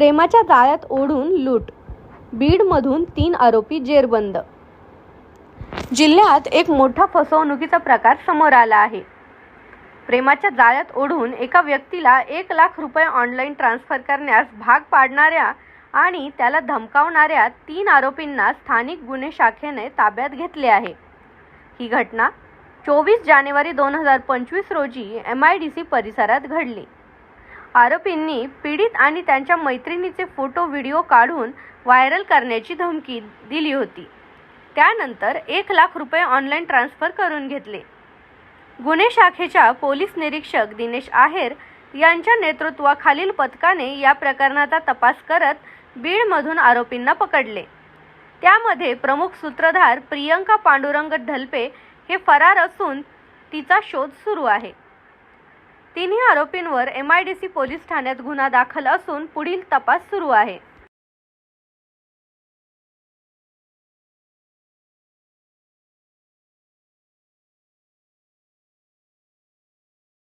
प्रेमाच्या जाळ्यात ओढून लूट. बीडमधून तीन आरोपी जेरबंद. जिल्ह्यात एक मोठा फसवणुकीचा प्रकार समोर आला आहे. प्रेमाच्या जाळ्यात ओढून एका व्यक्तीला एक लाख रुपये ऑनलाईन ट्रान्स्फर करण्यास भाग पाडणाऱ्या आणि त्याला धमकावणाऱ्या तीन आरोपींना स्थानिक गुन्हे शाखेने ताब्यात घेतले आहे. ही घटना चोवीस जानेवारी दोन हजार पंचवीस रोजी एम आय डी सी परिसरात घडली. आरोपींनी पीडित आणि त्यांच्या मैत्रिणीचे फोटो व्हिडिओ काढून व्हायरल करण्याची धमकी दिली होती. त्यानंतर एक लाख रुपये ऑनलाईन ट्रान्स्फर करून घेतले. गुन्हे शाखेच्या पोलीस निरीक्षक दिनेश आहेर यांच्या नेतृत्वाखालील पथकाने या प्रकरणाचा तपास करत बीडमधून आरोपींना पकडले. त्यामध्ये प्रमुख सूत्रधार प्रियंका पांडुरंग ढलपे हे फरार असून तिचा शोध सुरू आहे. तिन्ही आरोपींवर एम आय डी सी पोलीस ठाण्यात गुन्हा दाखल असून पुढील तपास सुरू आहे.